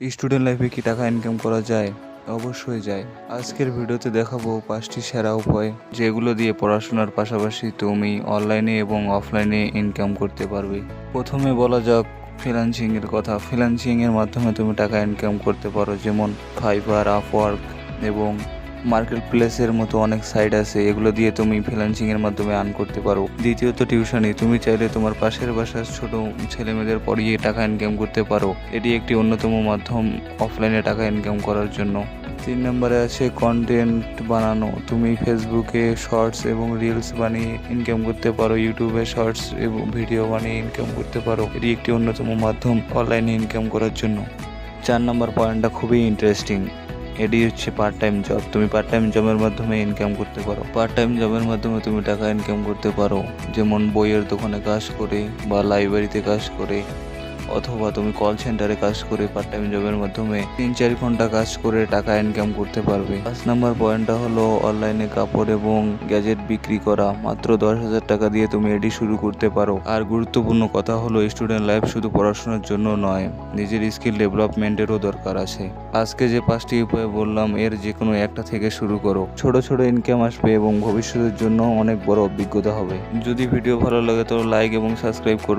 Student লাইফে কি টাকা ইনকাম করা যায়? অবশ্যই যায়। আজকের ভিডিওতে দেখাবো পাঁচটি সেরা উপায়, যেগুলো দিয়ে পড়াশোনার পাশাপাশি তুমি অনলাইনে এবং অফলাইনে ইনকাম করতে পারবে। প্রথমে বলা যাক ফ্রিল্যান্সিং এর কথা। ফ্রিল্যান্সিং এর মাধ্যমে তুমি টাকা ইনকাম করতে পারো, যেমন ফাইবার আপওয়ার্ক এবং মার্কেট প্লেসের মতো অনেক সাইট আছে, এগুলো দিয়ে তুমি ফ্রিল্যান্সিং এর মাধ্যমে আর্ন করতে পারো। দ্বিতীয়ত টিউশনি তুমি চাইলে তোমার পাশের বাসার ছোট ছেলে মেয়েদের পড়িয়ে টাকা ইনকাম করতে পারো। এটি একটি অন্যতম মাধ্যম অফলাইনে টাকা ইনকাম করার জন্য। তিন নম্বরে আছে কন্টেন্ট বানানো। তুমি ফেসবুকে শর্টস এবং রিলস বানিয়ে ইনকাম করতে পারো ইউটিউবে শর্টস এবং ভিডিও বানিয়ে ইনকাম করতে পারো। এটি একটি অন্যতম মাধ্যম অনলাইনে ইনকাম করার জন্য। চার নম্বর পয়েন্টটা খুবই ইন্টারেস্টিং এটি হচ্ছে পার্ট টাইম জব তুমি পার্ট টাইম জবের মাধ্যমে ইনকাম করতে পারো। পার্ট টাইম জবের মাধ্যমে তুমি টাকা ইনকাম করতে পারো। যেমন বইয়ের দোকানে কাজ করে বা লাইব্রেরিতে কাজ করে। অথবা তুমি কল সেন্টারে কাজ করে পার্ট টাইম জবের মাধ্যমে তিন চার ঘণ্টা কাজ করে টাকা ইনকাম করতে পারবে। পাঁচ নাম্বার পয়েন্টটা হলো অনলাইনে কাপড় এবং গ্যাজেট বিক্রি করা। মাত্র দশ হাজার টাকা দিয়ে তুমি এটি শুরু করতে পারো। আর গুরুত্বপূর্ণ কথা হলো স্টুডেন্ট লাইফ শুধু পড়াশোনার জন্য নয়, নিজের স্কিল ডেভেলপমেন্টেরও দরকার আছে। আজকে যে পাঁচটি উপায় বললাম, এর যে কোনো একটা থেকে শুরু করো। ছোট ছোট ইনকাম আসবে এবং ভবিষ্যতের জন্য অনেক বড় অভিজ্ঞতা হবে। যদি ভিডিও ভালো লাগে তো লাইক এবং সাবস্ক্রাইব করবে।